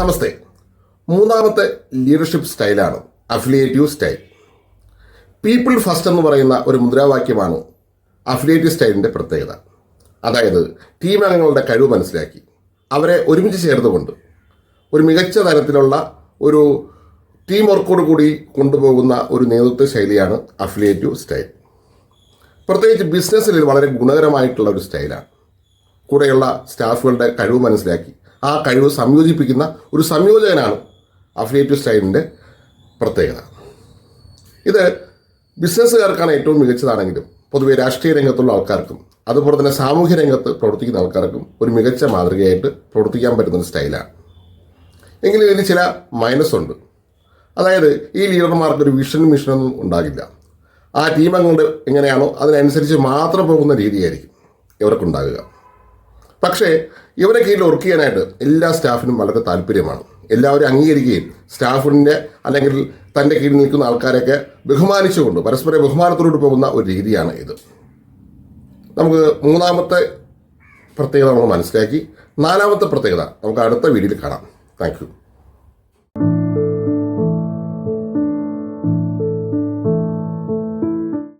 നമസ്തേ. മൂന്നാമത്തെ ലീഡർഷിപ്പ് സ്റ്റൈലാണ് അഫിലിയേറ്റീവ് style people first എന്ന് പറയുന്ന ഒരു മുദ്രാവാക്യമാണ് അഫിലിയേറ്റീവ് സ്റ്റൈലിന്റെ പ്രത്യേകത. അതായത് ടീം അംഗങ്ങളുടെ കഴിവ് മനസ്സിലാക്കി അവരെ ഒരുമിച്ച് ചേർത്തുകൊണ്ട് ഒരു മികച്ച തരത്തിലുള്ള ഒരു ടീം വർക്കോട് കൂടി കൊണ്ടുപോകുന്ന ഒരു നേതൃത്വ ശൈലിയാണ് അഫിലിയേറ്റീവ് സ്റ്റൈൽ പ്രത്യേകിച്ച് ബിസിനസ്സിൽ വളരെ ഗുണകരമായിട്ടുള്ള ഒരു സ്റ്റൈലാണ് കൂടെയുള്ള സ്റ്റാഫുകളുടെ കഴിവ് മനസ്സിലാക്കി ആ കഴിവ് സംയോജിപ്പിക്കുന്ന ഒരു സംയോജകനാണ് അഫിലിയേറ്റീവ് സ്റ്റൈലിന്റെ പ്രത്യേകത. ഇത് ബിസിനസ്സുകാർക്കാണ് ഏറ്റവും മികച്ചതാണെങ്കിലും പൊതുവെ രാഷ്ട്രീയ രംഗത്തുള്ള ആൾക്കാർക്കും അതുപോലെ തന്നെ സാമൂഹ്യ രംഗത്ത് പ്രവർത്തിക്കുന്ന ആൾക്കാർക്കും ഒരു മികച്ച മാതൃകയായിട്ട് പ്രവർത്തിക്കാൻ പറ്റുന്ന ഒരു സ്റ്റൈലാണ് എങ്കിലും ഇതിന് ചില മൈനസ് ഉണ്ട്. അതായത് ഈ ലീഡർമാർക്ക് ഒരു വിഷനും മിഷനൊന്നും ഉണ്ടാകില്ല. ആ ടീം അംഗങ്ങൾ എങ്ങനെയാണോ അതിനനുസരിച്ച് മാത്രം പോകുന്ന രീതിയായിരിക്കും ഇവർക്കുണ്ടാകുക. പക്ഷേ ഇവരെ കീഴിൽ വർക്ക് ചെയ്യാനായിട്ട് എല്ലാ സ്റ്റാഫിനും വളരെ താല്പര്യമാണ്. എല്ലാവരും അംഗീകരിക്കുകയും സ്റ്റാഫിന്റെ അല്ലെങ്കിൽ തന്റെ കീഴിൽ നിൽക്കുന്ന ആൾക്കാരെയൊക്കെ ബഹുമാനിച്ചുകൊണ്ട് പരസ്പര ബഹുമാനത്തോട് പോകുന്ന ഒരു രീതിയാണ് ഇത്. നമുക്ക് മൂന്നാമത്തെ പ്രത്യേകത നമ്മൾ മനസ്സിലാക്കി. നാലാമത്തെ പ്രത്യേകത നമുക്ക് അടുത്ത വീഡിയോയിൽ കാണാം. താങ്ക്